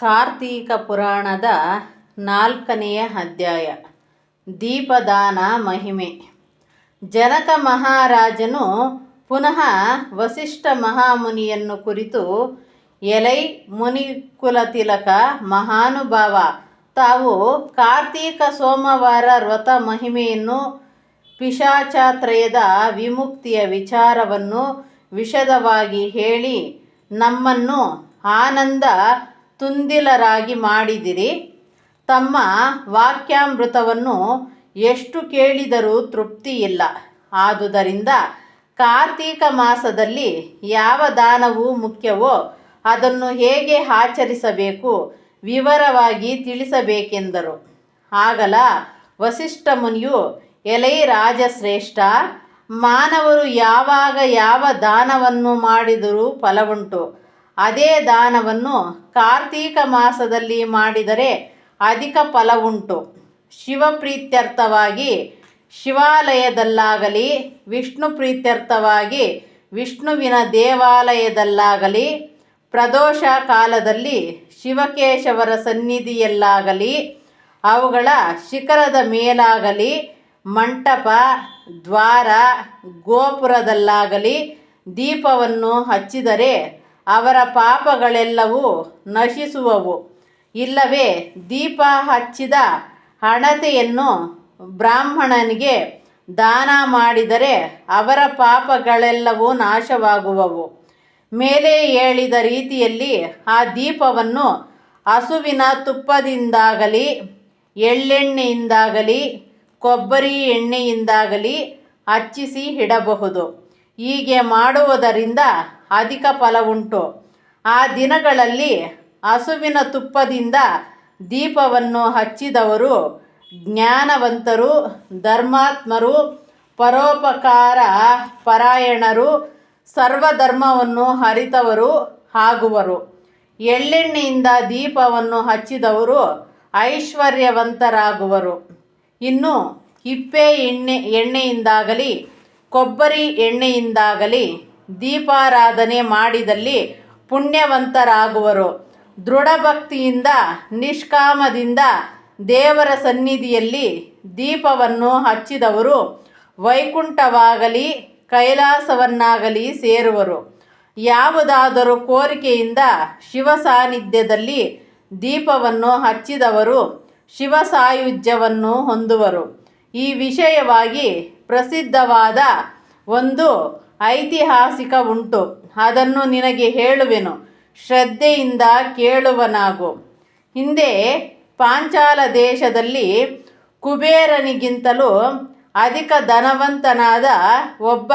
ಕಾರ್ತೀಕ ಪುರಾಣದ ನಾಲ್ಕನೆಯ ಅಧ್ಯಾಯ. ದೀಪದಾನ ಮಹಿಮೆ. ಜನಕ ಮಹಾರಾಜನು ಪುನಃ ವಸಿಷ್ಠ ಮಹಾಮುನಿಯನ್ನು ಕುರಿತು, ಎಲೈ ಮುನಿಕುಲತಿಲಕ ಮಹಾನುಭಾವ, ತಾವು ಕಾರ್ತೀಕ ಸೋಮವಾರ ವ್ರತ ಮಹಿಮೆಯನ್ನು, ಪಿಶಾಚಾತ್ರಯದ ವಿಮುಕ್ತಿಯ ವಿಚಾರವನ್ನು ವಿಶದವಾಗಿ ಹೇಳಿ ನಮ್ಮನ್ನು ಆನಂದ ತುಂದಿಲರಾಗಿ ಮಾಡಿದಿರಿ. ತಮ್ಮ ವಾಕ್ಯಾಮೃತವನ್ನು ಎಷ್ಟು ಕೇಳಿದರೂ ತೃಪ್ತಿಯಿಲ್ಲ. ಆದುದರಿಂದ ಕಾರ್ತೀಕ ಮಾಸದಲ್ಲಿ ಯಾವ ದಾನವು ಮುಖ್ಯವೋ ಅದನ್ನು ಹೇಗೆ ಆಚರಿಸಬೇಕು ವಿವರವಾಗಿ ತಿಳಿಸಬೇಕೆಂದರು. ಆಗಲ ವಸಿಷ್ಠ ಮುನಿಯು, ಎಲೈ ರಾಜಶ್ರೇಷ್ಠ, ಮಾನವರು ಯಾವಾಗ ಯಾವ ದಾನವನ್ನು ಮಾಡಿದರೂ ಫಲವುಂಟು. ಅದೇ ದಾನವನ್ನು ಕಾರ್ತೀಕ ಮಾಸದಲ್ಲಿ ಮಾಡಿದರೆ ಅಧಿಕ ಫಲವುಂಟು ಶಿವಪ್ರೀತ್ಯರ್ಥವಾಗಿ ಶಿವಾಲಯದಲ್ಲಾಗಲಿ, ವಿಷ್ಣು ಪ್ರೀತ್ಯರ್ಥವಾಗಿ ವಿಷ್ಣುವಿನ ದೇವಾಲಯದಲ್ಲಾಗಲಿ, ಪ್ರದೋಷ ಕಾಲದಲ್ಲಿ ಶಿವಕೇಶವರ ಸನ್ನಿಧಿಯಲ್ಲಾಗಲಿ, ಅವುಗಳ ಶಿಖರದ ಮೇಲಾಗಲಿ, ಮಂಟಪ, ದ್ವಾರ, ಗೋಪುರದಲ್ಲಾಗಲಿ ದೀಪವನ್ನು ಹಚ್ಚಿದರೆ ಅವರ ಪಾಪಗಳೆಲ್ಲವೂ ನಶಿಸುವವು. ಇಲ್ಲವೇ, ದೀಪ ಹಚ್ಚಿದ ಹಣತೆಯನ್ನು ಬ್ರಾಹ್ಮಣನಿಗೆ ದಾನ ಮಾಡಿದರೆ ಅವರ ಪಾಪಗಳೆಲ್ಲವೂ ನಾಶವಾಗುವವು. ಮೇಲೆ ಹೇಳಿದ ರೀತಿಯಲ್ಲಿ ಆ ದೀಪವನ್ನು ಹಸುವಿನ ತುಪ್ಪದಿಂದಾಗಲಿ, ಎಳ್ಳೆಣ್ಣೆಯಿಂದಾಗಲಿ, ಕೊಬ್ಬರಿ ಎಣ್ಣೆಯಿಂದಾಗಲಿ ಹಚ್ಚಿಸಿ ಇಡಬಹುದು. ಹೀಗೆ ಮಾಡುವುದರಿಂದ ಅಧಿಕ ಫಲವುಂಟು ಆ ದಿನಗಳಲ್ಲಿ ಹಸುವಿನ ತುಪ್ಪದಿಂದ ದೀಪವನ್ನು ಹಚ್ಚಿದವರು ಜ್ಞಾನವಂತರು, ಧರ್ಮಾತ್ಮರು, ಪರೋಪಕಾರ ಪರಾಯಣರು, ಸರ್ವಧರ್ಮವನ್ನು ಅರಿತವರು, ಆಗುವರು. ಎಳ್ಳೆಣ್ಣೆಯಿಂದ ದೀಪವನ್ನು ಹಚ್ಚಿದವರು ಐಶ್ವರ್ಯವಂತರಾಗುವರು. ಇನ್ನು ಹಿಪ್ಪೆ ಎಣ್ಣೆ, ಎಣ್ಣೆಯಿಂದಾಗಲಿ, ಕೊಬ್ಬರಿ ಎಣ್ಣೆಯಿಂದಾಗಲಿ ದೀಪಾರಾಧನೆ ಮಾಡಿದಲ್ಲಿ ಪುಣ್ಯವಂತರಾಗುವರು. ದೃಢಭಕ್ತಿಯಿಂದ, ನಿಷ್ಕಾಮದಿಂದ ದೇವರ ಸನ್ನಿಧಿಯಲ್ಲಿ ದೀಪವನ್ನು ಹಚ್ಚಿದವರು. ವೈಕುಂಠವಾಗಲಿ, ಕೈಲಾಸವನ್ನಾಗಲಿ ಸೇರುವರು. ಯಾವುದಾದರೂ ಕೋರಿಕೆಯಿಂದ ಶಿವ ಸಾನ್ನಿಧ್ಯದಲ್ಲಿ ದೀಪವನ್ನು ಹಚ್ಚಿದವರು. ಶಿವ ಸಾಯುಜ್ಯವನ್ನು ಹೊಂದುವರು. ಈ ವಿಷಯವಾಗಿ ಪ್ರಸಿದ್ಧವಾದ ಒಂದು ಐತಿಹಾಸಿಕ ಉಂಟು ಅದನ್ನು ನಿನಗೆ ಹೇಳುವೆನು. ಶ್ರದ್ಧೆಯಿಂದ ಕೇಳುವನಾಗು. ಹಿಂದೆ ಪಾಂಚಾಲ ದೇಶದಲ್ಲಿ ಕುಬೇರನಿಗಿಂತಲೂ ಅಧಿಕ ಧನವಂತನಾದ ಒಬ್ಬ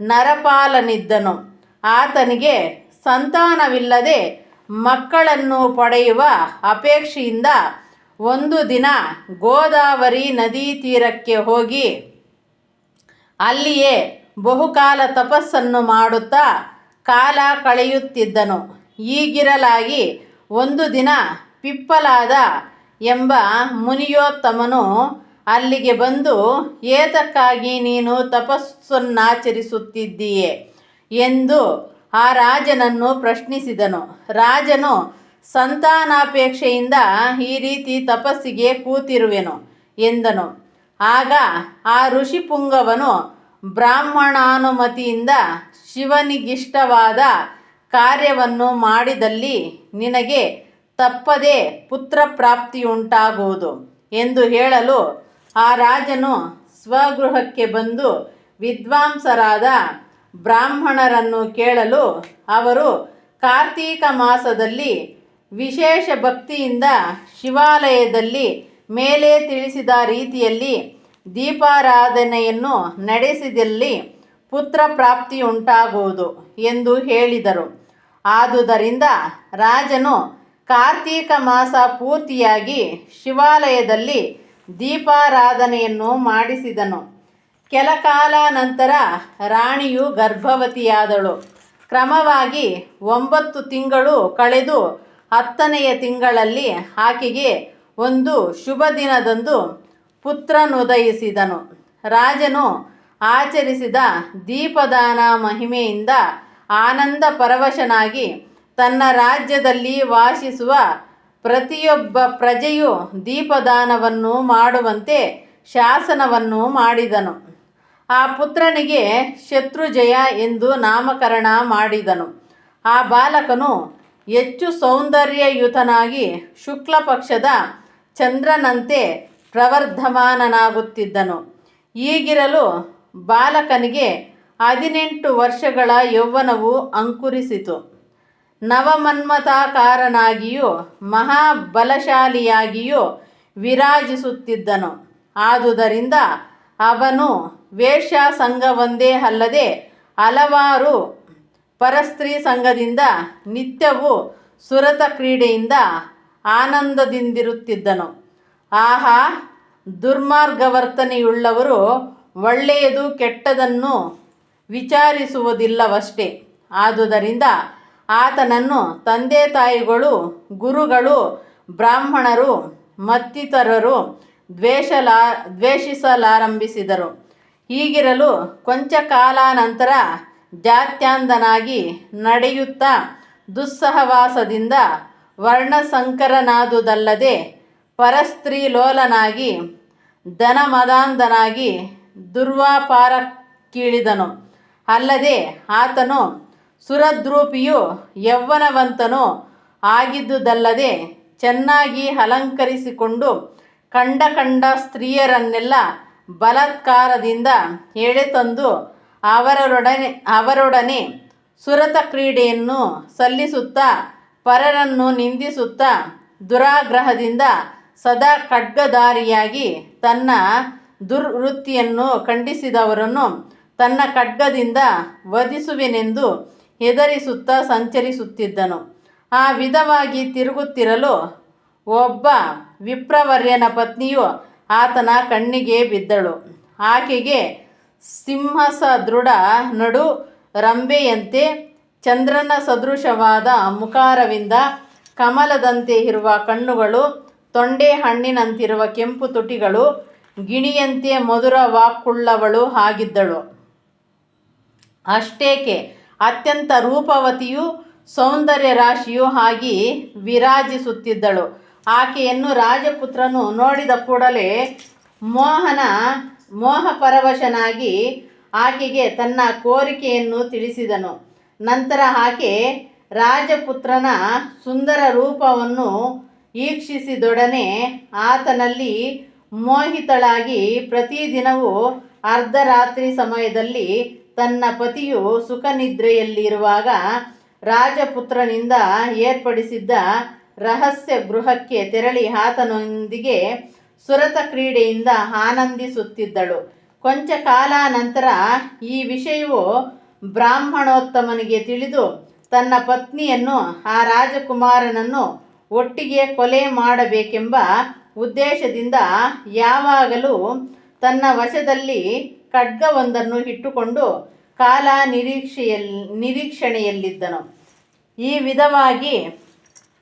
ನರಪಾಲನಿದ್ದನು. ಆತನಿಗೆ ಸಂತಾನವಿಲ್ಲದೆ ಮಕ್ಕಳನ್ನು ಪಡೆಯುವ ಅಪೇಕ್ಷೆಯಿಂದ ಒಂದು ದಿನ ಗೋದಾವರಿ ನದಿ ತೀರಕ್ಕೆ ಹೋಗಿ ಅಲ್ಲಿಯೇ ಬಹುಕಾಲ ತಪಸ್ಸನ್ನು ಮಾಡುತ್ತಾ ಕಾಲ ಕಳೆಯುತ್ತಿದ್ದನು. ಈಗಿರಲಾಗಿ ಒಂದು ದಿನ ಪಿಪ್ಪಲಾದ ಎಂಬ ಮುನಿಯೋತ್ತಮನು ಅಲ್ಲಿಗೆ ಬಂದು, ಏತಕ್ಕಾಗಿ ನೀನು ತಪಸ್ಸನ್ನಾಚರಿಸುತ್ತಿದ್ದೀಯೆ ಎಂದು ಆ ರಾಜನನ್ನು ಪ್ರಶ್ನಿಸಿದನು. ರಾಜನು ಸಂತಾನಾಪೇಕ್ಷೆಯಿಂದ ಈ ರೀತಿ ತಪಸ್ಸಿಗೆ ಕೂತಿರುವೆನು ಎಂದನು. ಆಗ ಆ ಋಷಿಪುಂಗವನು ಬ್ರಾಹ್ಮಣಾನುಮತಿಯಿಂದ ಶಿವನಿಗಿಷ್ಟವಾದ ಕಾರ್ಯವನ್ನು ಮಾಡಿದಲ್ಲಿ ನಿನಗೆ ತಪ್ಪದೆ ಪುತ್ರ ಪ್ರಾಪ್ತಿಯುಂಟಾಗುವುದು ಎಂದು ಹೇಳಲು ಆ ರಾಜನು ಸ್ವಗೃಹಕ್ಕೆ ಬಂದು ವಿದ್ವಾಂಸರಾದ ಬ್ರಾಹ್ಮಣರನ್ನು ಕೇಳಲು ಅವರು ಕಾರ್ತೀಕ ಮಾಸದಲ್ಲಿ ವಿಶೇಷ ಭಕ್ತಿಯಿಂದ ಶಿವಾಲಯದಲ್ಲಿ ಮೇಲೆ ತಿಳಿಸಿದ ರೀತಿಯಲ್ಲಿ ದೀಪಾರಾಧನೆಯನ್ನು ನಡೆಸಿದಲ್ಲಿ ಪುತ್ರ ಪ್ರಾಪ್ತಿಯುಂಟಾಗುವುದು ಎಂದು ಹೇಳಿದರು. ಆದುದರಿಂದ ರಾಜನು ಕಾರ್ತೀಕ ಮಾಸ ಪೂರ್ತಿಯಾಗಿ ಶಿವಾಲಯದಲ್ಲಿ ದೀಪಾರಾಧನೆಯನ್ನು ಮಾಡಿಸಿದನು. ಕೆಲ ಕಾಲ ನಂತರ ರಾಣಿಯು ಗರ್ಭವತಿಯಾದಳು. ಕ್ರಮವಾಗಿ ಒಂಬತ್ತು ತಿಂಗಳು ಕಳೆದು ಹತ್ತನೆಯ ತಿಂಗಳಲ್ಲಿ ಆಕೆಗೆ ಒಂದು ಶುಭ ದಿನದಂದು ಪುತ್ರನುದಯಿಸಿದನು ರಾಜನು ಆಚರಿಸಿದ ದೀಪದಾನ ಮಹಿಮೆಯಿಂದ ಆನಂದ ಪರವಶನಾಗಿ ತನ್ನ ರಾಜ್ಯದಲ್ಲಿ ವಾಸಿಸುವ ಪ್ರತಿಯೊಬ್ಬ ಪ್ರಜೆಯು ದೀಪದಾನವನ್ನು ಮಾಡುವಂತೆ ಶಾಸನವನ್ನು ಮಾಡಿದನು. ಆ ಪುತ್ರನಿಗೆ ಶತ್ರುಜಯ ಎಂದು ನಾಮಕರಣ ಮಾಡಿದನು. ಆ ಬಾಲಕನು ಹೆಚ್ಚು ಸೌಂದರ್ಯಯುತನಾಗಿ ಶುಕ್ಲ ಪಕ್ಷದ ಚಂದ್ರನಂತೆ ಪ್ರವರ್ಧಮಾನನಾಗುತ್ತಿದ್ದನು. ಈಗಿರಲು ಬಾಲಕನಿಗೆ ಹದಿನೆಂಟು ವರ್ಷಗಳ ಯೌವನವು ಅಂಕುರಿಸಿತು. ನವಮನ್ಮಥಾಕಾರನಾಗಿಯೂ ಮಹಾಬಲಶಾಲಿಯಾಗಿಯೂ ವಿರಾಜಿಸುತ್ತಿದ್ದನು. ಆದುದರಿಂದ ಅವನು ವೇಶ್ಯ ಸಂಘವೊಂದೇ ಅಲ್ಲದೆ ಹಲವಾರು ಪರಸ್ತ್ರೀ ಸಂಘದಿಂದ ನಿತ್ಯವೂ ಸುರತ ಕ್ರೀಡೆಯಿಂದ ಆನಂದದಿಂದಿರುತ್ತಿದ್ದನು. ಆಹಾ, ದುರ್ಮಾರ್ಗವರ್ತನೆಯುಳ್ಳವರು ಒಳ್ಳೆಯದು ಕೆಟ್ಟದನ್ನು ವಿಚಾರಿಸುವುದಿಲ್ಲವಷ್ಟೇ. ಆದುದರಿಂದ ಆತನನ್ನು ತಂದೆ ತಾಯಿಗಳು, ಗುರುಗಳು, ಬ್ರಾಹ್ಮಣರು, ಮತ್ತಿತರರು ದ್ವೇಷಲಾ, ದ್ವೇಷಿಸಲಾರಂಭಿಸಿದರು. ಹೀಗಿರಲು ಕೊಂಚ ಕಾಲಾನಂತರ ಜಾತ್ಯಾಂಧನಾಗಿ ನಡೆಯುತ್ತಾ ದುಸ್ಸಹವಾಸದಿಂದ ವರ್ಣಸಂಕರನಾದುದಲ್ಲದೆ ಪರಸ್ತ್ರೀಲೋಲನಾಗಿ ಧನಮದಾಂಧನಾಗಿ ದುರ್ವಾಪಾರಕ್ಕೀಳಿದನು. ಅಲ್ಲದೆ ಆತನು ಸುರದ್ರೂಪಿಯು ಯೌವನವಂತನೂ ಆಗಿದ್ದುದಲ್ಲದೆ ಚೆನ್ನಾಗಿ ಅಲಂಕರಿಸಿಕೊಂಡು ಕಂಡ ಕಂಡ ಸ್ತ್ರೀಯರನ್ನೆಲ್ಲ ಬಲಾತ್ಕಾರದಿಂದ ಎಳೆತಂದು ಅವರೊಡನೆ ಅವರೊಡನೆ ಸುರತ ಕ್ರೀಡೆಯನ್ನು ಸಲ್ಲಿಸುತ್ತಾ, ಪರರನ್ನು ನಿಂದಿಸುತ್ತಾ, ದುರಾಗ್ರಹದಿಂದ ಸದಾ ಖಡ್ಗಧಾರಿಯಾಗಿ ತನ್ನ ದುರ್ವೃತ್ತಿಯನ್ನು ಖಂಡಿಸಿದವರನ್ನು ತನ್ನ ಖಡ್ಗದಿಂದ ವಧಿಸುವೆನೆಂದು ಹೆದರಿಸುತ್ತಾ ಸಂಚರಿಸುತ್ತಿದ್ದನು. ಆ ವಿಧವಾಗಿ ತಿರುಗುತ್ತಿರಲು ಒಬ್ಬ ವಿಪ್ರವರ್ಯನ ಪತ್ನಿಯು ಆತನ ಕಣ್ಣಿಗೆ ಬಿದ್ದಳು. ಆಕೆಗೆ ಸಿಂಹಸ ದೃಢ ನಡು ರಂಬೆಯಂತೆ ಚಂದ್ರನ ಸದೃಶವಾದ ಮುಖಾರವಿಂದ ಕಮಲದಂತೆ ಇರುವ ಕಣ್ಣುಗಳು ತೊಂಡೆ ಹಣ್ಣಿನಂತಿರುವ ಕೆಂಪು ತುಟಿಗಳು ಗಿಣಿಯಂತೆ ಮಧುರ ವಾಕ್ಕುಳ್ಳವಳು ಆಗಿದ್ದಳು. ಅಷ್ಟೇಕೆ, ಅತ್ಯಂತ ರೂಪವತಿಯು ಸೌಂದರ್ಯ ರಾಶಿಯೂ ಆಗಿ ವಿರಾಜಿಸುತ್ತಿದ್ದಳು. ಆಕೆಯನ್ನು ರಾಜಪುತ್ರನು ನೋಡಿದ ಕೂಡಲೇ ಮೋಹನ ಮೋಹಪರವಶನಾಗಿ ಆಕೆಗೆ ತನ್ನ ಕೋರಿಕೆಯನ್ನು ತಿಳಿಸಿದನು. ನಂತರ ಆಕೆ ರಾಜಪುತ್ರನ ಸುಂದರ ರೂಪವನ್ನು ಈಕ್ಷಿಸಿದೊಡನೆ ಆತನಲ್ಲಿ ಮೋಹಿತಳಾಗಿ ಪ್ರತಿದಿನವೂ ಅರ್ಧರಾತ್ರಿ ಸಮಯದಲ್ಲಿ ತನ್ನ ಪತಿಯು ಸುಖನಿದ್ರೆಯಲ್ಲಿರುವಾಗ ರಾಜಪುತ್ರನಿಂದ ಏರ್ಪಡಿಸಿದ್ದ ರಹಸ್ಯ ಗೃಹಕ್ಕೆ ತೆರಳಿ ಆತನೊಂದಿಗೆ ಸುರತ ಕ್ರೀಡೆಯಿಂದ ಆನಂದಿಸುತ್ತಿದ್ದಳು. ಕೊಂಚ ಕಾಲಾನಂತರ ಈ ವಿಷಯವು ಬ್ರಾಹ್ಮಣೋತ್ತಮನಿಗೆ ತಿಳಿದು ತನ್ನ ಪತ್ನಿಯನ್ನು, ಆ ರಾಜಕುಮಾರನನ್ನು ಒಟ್ಟಿಗೆ ಕೊಲೆ ಮಾಡಬೇಕೆಂಬ ಉದ್ದೇಶದಿಂದ ಯಾವಾಗಲೂ ತನ್ನ ವಶದಲ್ಲಿ ಖಡ್ಗವೊಂದನ್ನು ಇಟ್ಟುಕೊಂಡು ಕಾಲ ನಿರೀಕ್ಷೆಯಲ್ಲಿ ನಿರೀಕ್ಷಣೆಯಲ್ಲಿದ್ದನು. ಈ ವಿಧವಾಗಿ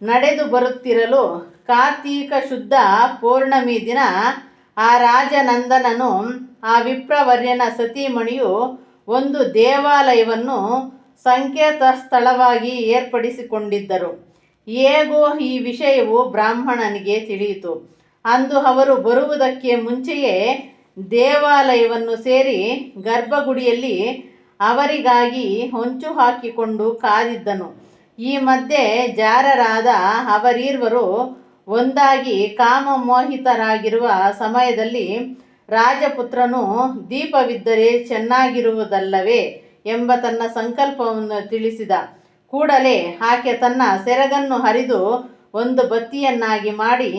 ನಡೆದು ಬರುತ್ತಿರಲು ಕಾರ್ತೀಕ ಶುದ್ಧ ಪೌರ್ಣಮಿ ದಿನ ಆ ರಾಜನಂದನನು, ಆ ವಿಪ್ರವರ್ಯನ ಸತೀಮಣಿಯು ಒಂದು ದೇವಾಲಯವನ್ನು ಸಂಕೇತ ಸ್ಥಳವಾಗಿ ಏರ್ಪಡಿಸಿಕೊಂಡಿದ್ದರು. ಹೇಗೋ ಈ ವಿಷಯವು ಬ್ರಾಹ್ಮಣನಿಗೆ ತಿಳಿಯಿತು. ಅಂದು ಅವರು ಬರುವುದಕ್ಕೆ ಮುಂಚೆಯೇ ದೇವಾಲಯವನ್ನು ಸೇರಿ ಗರ್ಭಗುಡಿಯಲ್ಲಿ ಅವರಿಗಾಗಿ ಹೊಂಚು ಹಾಕಿಕೊಂಡು ಕಾದಿದ್ದನು. ಈ ಮಧ್ಯೆ ಜಾರರಾದ ಅವರೀರ್ವರು ಒಂದಾಗಿ ಕಾಮಮೋಹಿತರಾಗಿರುವ ಸಮಯದಲ್ಲಿ ರಾಜಪುತ್ರನು ದೀಪವಿದ್ದರೆ ಚೆನ್ನಾಗಿರುವುದಲ್ಲವೇ ಎಂಬ ತನ್ನ ಸಂಕಲ್ಪವನ್ನು ತಿಳಿಸಿದ. ಕೂಡಲೇ ಆಕೆ ತನ್ನ ಸೆರಗನ್ನು ಹರಿದು ಒಂದು ಬತ್ತಿಯನ್ನಾಗಿ ಮಾಡಿ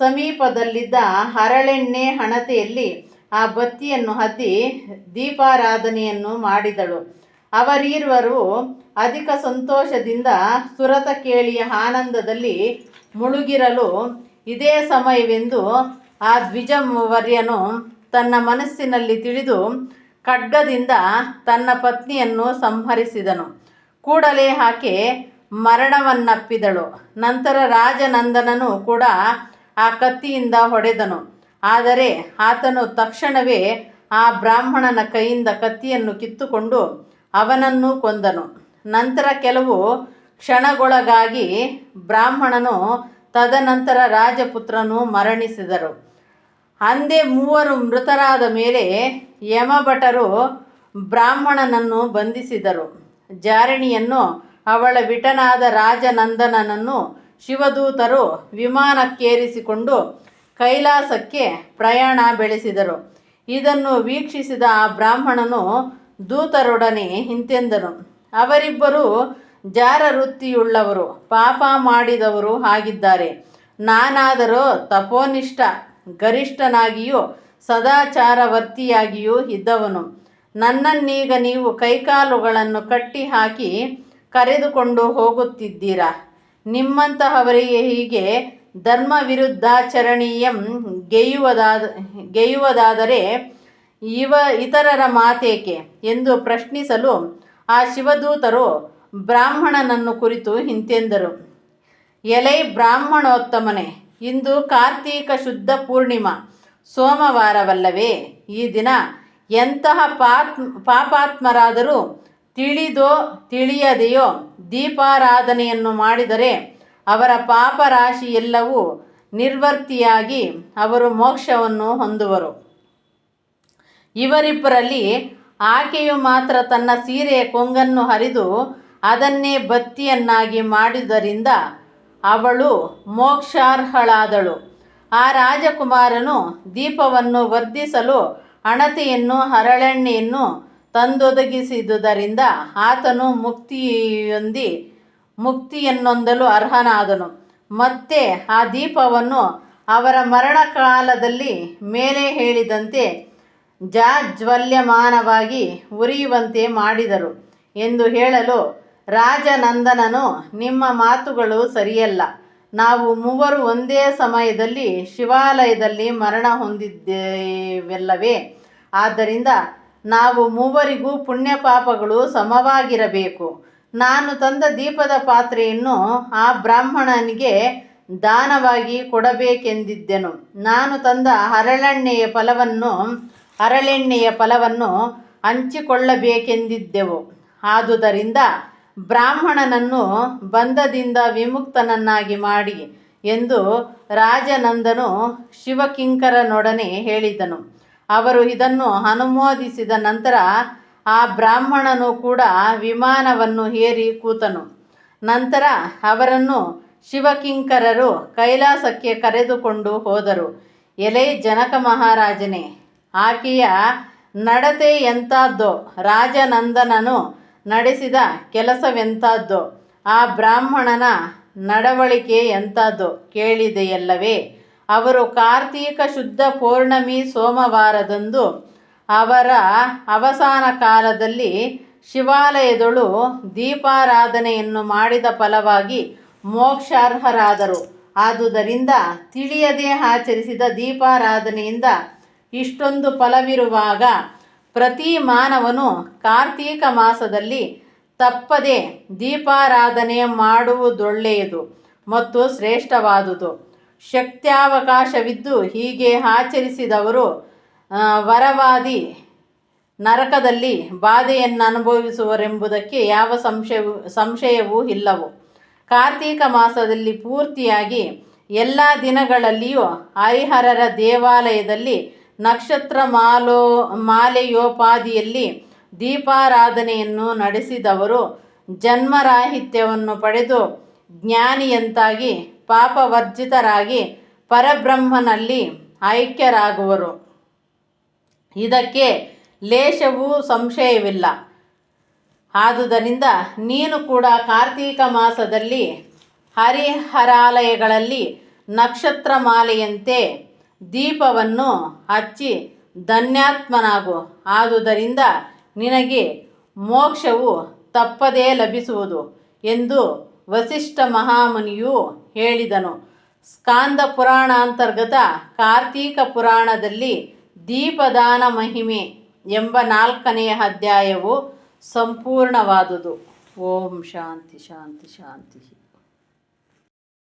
ಸಮೀಪದಲ್ಲಿದ್ದ ಹರಳೆಣ್ಣೆ ಹಣತೆಯಲ್ಲಿ ಆ ಬತ್ತಿಯನ್ನು ಹತ್ತಿ ದೀಪಾರಾಧನೆಯನ್ನು ಮಾಡಿದಳು. ಅವರೀರ್ವರು ಅಧಿಕ ಸಂತೋಷದಿಂದ ಸುರತ ಕೇಳಿಯ ಆನಂದದಲ್ಲಿ ಮುಳುಗಿರಲು ಇದೇ ಸಮಯವೆಂದು ಆ ದ್ವಿಜವರ್ಯನು ತನ್ನ ಮನಸ್ಸಿನಲ್ಲಿ ತಿಳಿದು ಖಡ್ಗದಿಂದ ತನ್ನ ಪತ್ನಿಯನ್ನು ಸಂಹರಿಸಿದನು. ಕೂಡಲೇ ಆಕೆ ಮರಣವನ್ನಪ್ಪಿದಳು. ನಂತರ ರಾಜನಂದನನು ಕೂಡ ಆ ಕತ್ತಿಯಿಂದ ಹೊಡೆದನು. ಆದರೆ ಆತನು ತಕ್ಷಣವೇ ಆ ಬ್ರಾಹ್ಮಣನ ಕೈಯಿಂದ ಕತ್ತಿಯನ್ನು ಕಿತ್ತುಕೊಂಡು ಅವನನ್ನು ಕೊಂದನು. ನಂತರ ಕೆಲವು ಕ್ಷಣಗೊಳಗಾಗಿ ಬ್ರಾಹ್ಮಣನು ತದನಂತರ ರಾಜಪುತ್ರನು ಮರಣಿಸಿದರು. ಅಂದೇ ಮೂವರು ಮೃತರಾದ ಮೇಲೆ ಯಮಭಟರು ಬ್ರಾಹ್ಮಣನನ್ನು ಬಂಧಿಸಿದರು. ಜಾರಿಣಿಯನ್ನು ಅವಳ ವಿಟನಾದ ರಾಜನಂದನನನ್ನು ಶಿವದೂತರು ವಿಮಾನಕ್ಕೇರಿಸಿಕೊಂಡು ಕೈಲಾಸಕ್ಕೆ ಪ್ರಯಾಣ ಬೆಳೆಸಿದರು. ಇದನ್ನು ವೀಕ್ಷಿಸಿದ ಆ ಬ್ರಾಹ್ಮಣನು ದೂತರೊಡನೆ ಹಿಂತೆಂದನು. ಅವರಿಬ್ಬರು ಜಾರ ವೃತ್ತಿಯುಳ್ಳವರು ಪಾಪ ಮಾಡಿದವರು ಆಗಿದ್ದಾರೆ. ನಾನಾದರೂ ತಪೋನಿಷ್ಠ, ಗರಿಷ್ಠನಾಗಿಯೂ ಸದಾಚಾರವರ್ತಿಯಾಗಿಯೂ ಇದ್ದವನು. ನನ್ನನ್ನೀಗ ನೀವು ಕೈಕಾಲುಗಳನ್ನು ಕಟ್ಟಿ ಹಾಕಿ ಕರೆದುಕೊಂಡು ಹೋಗುತ್ತಿದ್ದೀರಾ. ನಿಮ್ಮಂತಹವರಿಗೆ ಹೀಗೆ ಧರ್ಮ ವಿರುದ್ಧಾಚರಣೀಯಂ ಗೆಯುವುದಾದ ಗೆಯುವುದಾದರೆ ಇವ, ಇತರರ ಮಾತೇಕೆ ಎಂದು ಪ್ರಶ್ನಿಸಲು ಆ ಶಿವದೂತರು ಬ್ರಾಹ್ಮಣನನ್ನು ಕುರಿತು ಹಿಂತೆಂದರು. ಎಲೈ ಬ್ರಾಹ್ಮಣೋತ್ತಮನೆ, ಇಂದು ಕಾರ್ತೀಕ ಶುದ್ಧ ಪೂರ್ಣಿಮಾ, ಸೋಮವಾರವಲ್ಲವೇ? ಈ ದಿನ ಎಂತಹ ಪಾತ್, ಪಾಪಾತ್ಮರಾದರೂ ತಿಳಿದೋ ತಿಳಿಯದೆಯೋ ದೀಪಾರಾಧನೆಯನ್ನು ಮಾಡಿದರೆ ಅವರ ಪಾಪರಾಶಿ ಎಲ್ಲವೂ ನಿರ್ವರ್ತಿಯಾಗಿ ಅವರು ಮೋಕ್ಷವನ್ನು ಹೊಂದುವರು. ಇವರಿಬ್ಬರಲ್ಲಿ ಆಕೆಯು ಮಾತ್ರ ತನ್ನ ಸೀರೆಯ ಕೊಂಗನ್ನು ಹರಿದು ಅದನ್ನೇ ಬತ್ತಿಯನ್ನಾಗಿ ಮಾಡಿದ್ದರಿಂದ ಅವಳು ಮೋಕ್ಷಾರ್ಹಳಾದಳು. ಆ ರಾಜಕುಮಾರನು ದೀಪವನ್ನು ವರ್ಧಿಸಲು ಹಣತೆಯನ್ನು, ಹರಳೆಣ್ಣೆಯನ್ನು ತಂದೊದಗಿಸಿದುದರಿಂದ ಆತನು ಮುಕ್ತಿಯೊಂದಿ, ಮುಕ್ತಿಯನ್ನೊಂದಲು ಅರ್ಹನಾದನು. ಮತ್ತೆ ಆ ದೀಪವನ್ನು ಅವರ ಮರಣ ಕಾಲದಲ್ಲಿ ಮೇಲೆ ಹೇಳಿದಂತೆ ಜಾಜ್ವಲ್ಯಮಾನವಾಗಿ ಉರಿಯುವಂತೆ ಮಾಡಿದರು ಎಂದು ಹೇಳಲು ರಾಜನಂದನನು ನಿಮ್ಮ ಮಾತುಗಳು ಸರಿಯಲ್ಲ. ನಾವು ಮೂವರು ಒಂದೇ ಸಮಯದಲ್ಲಿ ಶಿವಾಲಯದಲ್ಲಿ ಮರಣ ಹೊಂದಿದ್ದೇವೆಲ್ಲವೇ? ಆದ್ದರಿಂದ ನಾವು ಮೂವರಿಗೂ ಪುಣ್ಯ ಪಾಪಗಳು ಸಮವಾಗಿರಬೇಕು. ನಾನು ತಂದ ದೀಪದ ಪಾತ್ರೆಯನ್ನು ಆ ಬ್ರಾಹ್ಮಣನಿಗೆ ದಾನವಾಗಿ ಕೊಡಬೇಕೆಂದಿದ್ದೆನು. ನಾನು ತಂದ ಹರಳೆಣ್ಣೆಯ ಫಲವನ್ನು ಹರಳೆಣ್ಣೆಯ ಫಲವನ್ನು ಹಂಚಿಕೊಳ್ಳಬೇಕೆಂದಿದ್ದೆವು. ಆದುದರಿಂದ ಬ್ರಾಹ್ಮಣನನ್ನು ಬಂಧದಿಂದ ವಿಮುಕ್ತನನ್ನಾಗಿ ಮಾಡಿ ಎಂದು ರಾಜನಂದನು ಶಿವಕಿಂಕರನೊಡನೆ ಹೇಳಿದನು. ಅವರು ಇದನ್ನು ಅನುಮೋದಿಸಿದ ನಂತರ ಆ ಬ್ರಾಹ್ಮಣನು ಕೂಡ ವಿಮಾನವನ್ನು ಏರಿ ಕೂತನು. ನಂತರ ಅವರನ್ನು ಶಿವಕಿಂಕರರು ಕೈಲಾಸಕ್ಕೆ ಕರೆದುಕೊಂಡು ಹೋದರು. ಎಲೆ ಜನಕ ಮಹಾರಾಜನೇ, ಆಕೆಯ ನಡತೆ ಎಂಥದ್ದೋ ರಾಜನಂದನನು ನಡೆಸಿದ ಕೆಲಸವೆಂಥದ್ದು ಆ ಬ್ರಾಹ್ಮಣನ ನಡವಳಿಕೆ ಎಂಥದ್ದು ಕೇಳಿದೆಯಲ್ಲವೇ? ಅವರು ಕಾರ್ತೀಕ ಶುದ್ಧ ಪೌರ್ಣಮಿ ಸೋಮವಾರದಂದು ಅವರ ಅವಸಾನ ಕಾಲದಲ್ಲಿ ಶಿವಾಲಯದಳು ದೀಪಾರಾಧನೆಯನ್ನು ಮಾಡಿದ ಫಲವಾಗಿ ಮೋಕ್ಷಾರ್ಹರಾದರು. ಆದುದರಿಂದ ತಿಳಿಯದೆ ಆಚರಿಸಿದ ದೀಪಾರಾಧನೆಯಿಂದ ಇಷ್ಟೊಂದು ಫಲವಿರುವಾಗ ಪ್ರತಿ ಮಾನವನು ಕಾರ್ತೀಕ ಮಾಸದಲ್ಲಿ ತಪ್ಪದೆ ದೀಪಾರಾಧನೆ ಮಾಡುವುದೊಳ್ಳೆಯದು ಮತ್ತು ಶ್ರೇಷ್ಠವಾದುದು. ಶಕ್ತ್ಯಾವಕಾಶವಿದ್ದು ಹೀಗೆ ಆಚರಿಸಿದವರು ವರವಾದಿ ನರಕದಲ್ಲಿ ಬಾಧೆಯನ್ನು ಅನುಭವಿಸುವರೆಂಬುದಕ್ಕೆ ಯಾವ ಸಂಶಯವೂ ಸಂಶಯವೂ ಇಲ್ಲವು. ಕಾರ್ತೀಕ ಮಾಸದಲ್ಲಿ ಪೂರ್ತಿಯಾಗಿ ಎಲ್ಲ ದಿನಗಳಲ್ಲಿಯೂ ಹರಿಹರರ ದೇವಾಲಯದಲ್ಲಿ ನಕ್ಷತ್ರ ಮಾಲೋ, ಮಾಲೆಯೋಪಾದಿಯಲ್ಲಿ ದೀಪಾರಾಧನೆಯನ್ನು ನಡೆಸಿದವರು ಜನ್ಮರಾಹಿತ್ಯವನ್ನು ಪಡೆದು ಜ್ಞಾನಿಯಂತಾಗಿ ಪಾಪವರ್ಜಿತರಾಗಿ ಪರಬ್ರಹ್ಮನಲ್ಲಿ ಐಕ್ಯರಾಗುವರು. ಇದಕ್ಕೆ ಲೇಷವೂ ಸಂಶಯವಿಲ್ಲ. ಆದುದರಿಂದ ನೀನು ಕೂಡ ಕಾರ್ತೀಕ ಮಾಸದಲ್ಲಿ ಹರಿಹರಾಲಯಗಳಲ್ಲಿ ನಕ್ಷತ್ರ ಮಾಲೆಯಂತೆ ದೀಪವನ್ನು ಹಚ್ಚಿ ಧನ್ಯಾತ್ಮನಾಗು. ಆದುದರಿಂದ ನಿನಗೆ ಮೋಕ್ಷವು ತಪ್ಪದೇ ಲಭಿಸುವುದು ಎಂದು ವಸಿಷ್ಠ ಮಹಾಮುನಿಯು ಹೇಳಿದನು. ಸ್ಕಾಂದ ಪುರಾಣಾಂತರ್ಗತ ಕಾರ್ತೀಕ ಪುರಾಣದಲ್ಲಿ ದೀಪದಾನ ಮಹಿಮೆ ಎಂಬ ನಾಲ್ಕನೆಯ ಅಧ್ಯಾಯವು ಸಂಪೂರ್ಣವಾದುದು. ಓಂ ಶಾಂತಿ ಶಾಂತಿ ಶಾಂತಿ.